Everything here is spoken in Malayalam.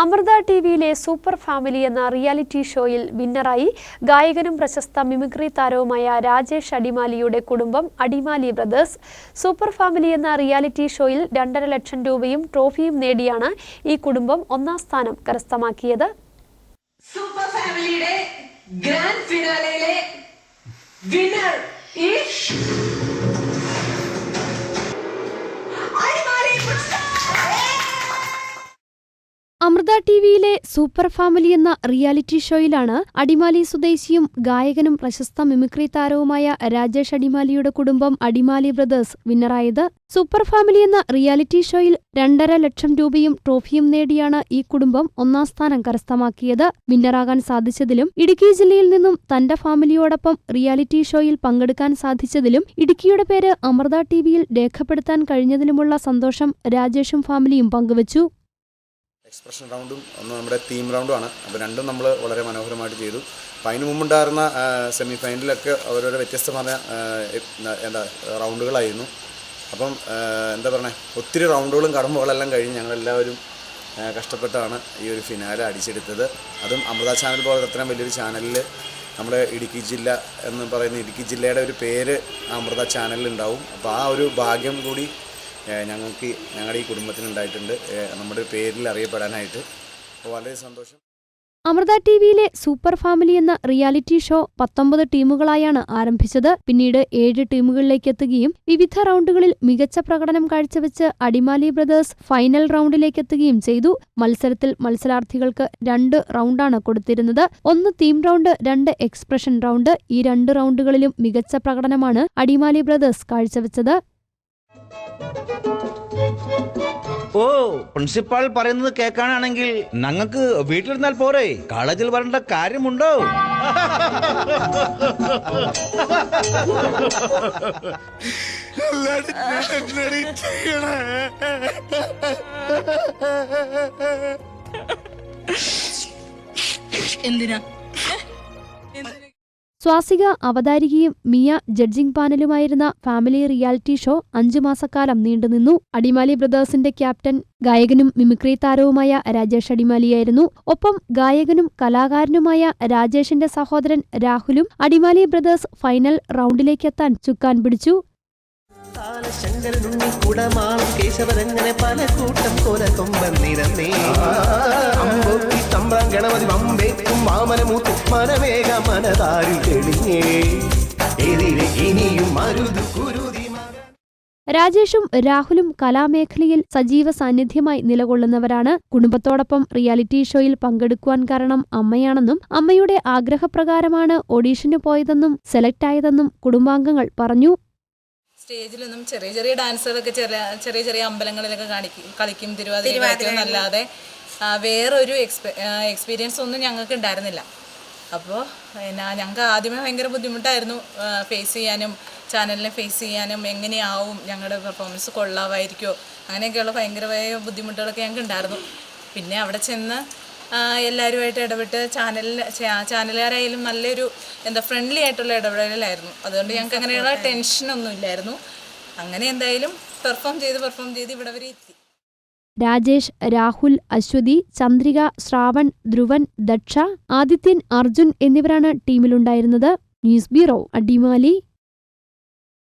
അമൃത ടി വിയിലെ സൂപ്പർ ഫാമിലി എന്ന റിയാലിറ്റി ഷോയിൽ വിന്നറായി ഗായകനും പ്രശസ്ത മിമിക്രി താരവുമായ രാജേഷ് അടിമാലിയുടെ കുടുംബം അടിമാലി ബ്രദേഴ്സ്. സൂപ്പർ ഫാമിലി എന്ന റിയാലിറ്റി ഷോയിൽ രണ്ടര ലക്ഷം രൂപയും ട്രോഫിയും നേടിയാണ് ഈ കുടുംബം ഒന്നാം സ്ഥാനം കരസ്ഥമാക്കിയത്. സൂപ്പർ ഫാമിലിയുടെ ഗ്രാൻഡ് ഫിനാലയിലെ വിന്നർ ഈസ് അമൃത ടി വിയിലെ സൂപ്പർ ഫാമിലി എന്ന റിയാലിറ്റി ഷോയിലാണ് അടിമാലി സ്വദേശിയും ഗായകനും പ്രശസ്ത മിമിക്രി താരവുമായ രാജേഷ് അടിമാലിയുടെ കുടുംബം അടിമാലി ബ്രദേഴ്സ് വിന്നറായത്. സൂപ്പർ ഫാമിലി എന്ന റിയാലിറ്റി ഷോയിൽ രണ്ടര ലക്ഷം രൂപയും ട്രോഫിയും നേടിയാണ് ഈ കുടുംബം ഒന്നാം സ്ഥാനം കരസ്ഥമാക്കിയത്. വിന്നറാകാൻ സാധിച്ചതിലും ഇടുക്കി ജില്ലയിൽ നിന്നും തന്റെ ഫാമിലിയോടൊപ്പം റിയാലിറ്റി ഷോയിൽ പങ്കെടുക്കാൻ സാധിച്ചതിലും ഇടുക്കിയുടെ പേര് അമൃത ടി വിയിൽ രേഖപ്പെടുത്താൻ കഴിഞ്ഞതിലുമുള്ള സന്തോഷം രാജേഷും ഫാമിലിയും പങ്കുവച്ചു. എക്സ്പ്രഷൻ റൗണ്ടും ഒന്ന് നമ്മുടെ തീം റൗണ്ടുമാണ് അപ്പോൾ രണ്ടും നമ്മൾ വളരെ മനോഹരമായിട്ട് ചെയ്തു. അപ്പോൾ അതിന് മുമ്പുണ്ടായിരുന്ന സെമി ഫൈനലിലൊക്കെ ഓരോരോ വ്യത്യസ്തമായ എന്താ റൗണ്ടുകളായിരുന്നു. അപ്പം എന്താ പറയുക ഒത്തിരി റൗണ്ടുകളും കടമ്പുകളെല്ലാം കഴിഞ്ഞ് ഞങ്ങളെല്ലാവരും കഷ്ടപ്പെട്ടാണ് ഈ ഒരു ഫിനാലെ അടിച്ചെടുത്തത്. അതും അമൃത ചാനൽ പോലെ അത്രയും വലിയൊരു ചാനലിൽ നമ്മുടെ ഇടുക്കി ജില്ല എന്ന് പറയുന്ന ഇടുക്കി ജില്ലയുടെ ഒരു പേര് അമൃത ചാനലിൽ ഉണ്ടാവും. അപ്പോൾ ആ ഒരു ഭാഗ്യം കൂടി ഞങ്ങൾക്ക് ഞങ്ങളുടെ ഈ കുടുംബത്തിന് ഉണ്ടായിട്ടുണ്ട്. നമ്മുടെ പേരിൽ അറിയപ്പെടാനായിട്ട്. വളരെ സന്തോഷം. അമൃത ടി വിയിലെ സൂപ്പർ ഫാമിലി എന്ന റിയാലിറ്റി ഷോ പത്തൊമ്പത് ടീമുകളായാണ് ആരംഭിച്ചത്. പിന്നീട് ഏഴ് ടീമുകളിലേക്ക് എത്തുകയും വിവിധ റൗണ്ടുകളിൽ മികച്ച പ്രകടനം കാഴ്ചവെച്ച് അടിമാലി ബ്രദേഴ്സ് ഫൈനൽ റൗണ്ടിലേക്ക് എത്തുകയും ചെയ്തു. മത്സരത്തിൽ മത്സരാർത്ഥികൾക്ക് രണ്ട് റൗണ്ടാണ് കൊടുത്തിരുന്നത്. ഒന്ന് തീം റൗണ്ട് രണ്ട് എക്സ്പ്രഷൻ റൗണ്ട്. ഈ രണ്ട് റൗണ്ടുകളിലും മികച്ച പ്രകടനമാണ് അടിമാലി ബ്രദേഴ്സ് കാഴ്ചവെച്ചത്. ഓ പ്രിൻസിപ്പാൾ പറയുന്നത് കേൾക്കാനാണെങ്കിൽ ഞങ്ങൾക്ക് വീട്ടിലിരുന്നാൽ പോരെ. കോളേജിൽ വരേണ്ട കാര്യമുണ്ടോ? എന്തിനാ? സ്വാസിക അവതാരികയും മിയ ജഡ്ജിംഗ് പാനലുമായിരുന്ന ഫാമിലി റിയാലിറ്റി ഷോ അഞ്ചു മാസക്കാലം നീണ്ടുനിന്നു അടിമാലി ബ്രദേഴ്സിന്റെ ക്യാപ്റ്റൻ ഗായകനും മിമിക്രി താരവുമായ രാജേഷ് അടിമാലിയായിരുന്നു. ഒപ്പം ഗായകനും കലാകാരനുമായ രാജേഷിന്റെ സഹോദരൻ രാഹുലും അടിമാലി ബ്രദേഴ്സ് ഫൈനൽ റൗണ്ടിലേക്കെത്താൻ ചുക്കാൻ പിടിച്ചു. തെളിഞ്ഞേ. രാജേഷും രാഹുലും കലാമേഖലയിൽ സജീവ സാന്നിധ്യമായി നിലകൊള്ളുന്നവരാണ്. കുടുംബത്തോടൊപ്പം റിയാലിറ്റി ഷോയിൽ പങ്കെടുക്കുവാൻ കാരണം അമ്മയാണെന്നും അമ്മയുടെ ആഗ്രഹപ്രകാരമാണ് ഓഡീഷന് പോയതെന്നും സെലക്ട് ആയതെന്നും കുടുംബാംഗങ്ങൾ പറഞ്ഞു. സ്റ്റേജിലൊന്നും ചെറിയ ചെറിയ ഡാൻസുകളൊക്കെ ചെറിയ ചെറിയ ചെറിയ അമ്പലങ്ങളിലൊക്കെ കാണിക്കും കളിക്കും തിരുവാതിര അല്ലാതെ വേറൊരു എക്സ്പെ എക്സ്പീരിയൻസ് ഒന്നും ഞങ്ങൾക്ക് ഉണ്ടായിരുന്നില്ല. അപ്പോൾ എന്നാ ഞങ്ങൾക്ക് ആദ്യമേ ഭയങ്കര ബുദ്ധിമുട്ടായിരുന്നു ഫേസ് ചെയ്യാനും ചാനലിനെ ഫേസ് ചെയ്യാനും എങ്ങനെയാവും ഞങ്ങളുടെ പെർഫോമൻസ് കൊള്ളാമായിരിക്കുമോ അങ്ങനെയൊക്കെയുള്ള ഭയങ്കരമായ ബുദ്ധിമുട്ടുകളൊക്കെ ഞങ്ങൾക്ക് ഉണ്ടായിരുന്നു പിന്നെ അവിടെ ചെന്ന് എല്ലാവരുമായിട്ട് ഇടപെട്ട് ചാനലിൽ ചാനലുകാരായാലും നല്ലൊരു എന്താ ഫ്രണ്ട്ലി ആയിട്ടുള്ള ഇടപെടലായിരുന്നു അതുകൊണ്ട് ഞങ്ങൾക്ക് അങ്ങനെയുള്ള ടെൻഷനൊന്നും ഇല്ലായിരുന്നു. അങ്ങനെ എന്തായാലും പെർഫോം ചെയ്ത് പെർഫോം ചെയ്ത് ഇവിടെ വരെ എത്തി. രാജേഷ് രാഹുൽ അശ്വതി ചന്ദ്രിക ശ്രാവൺ ധ്രുവൻ ദക്ഷ ആദിത്യൻ അർജുൻ എന്നിവരാണ് ടീമിലുണ്ടായിരുന്നത്. News bureau Adimali.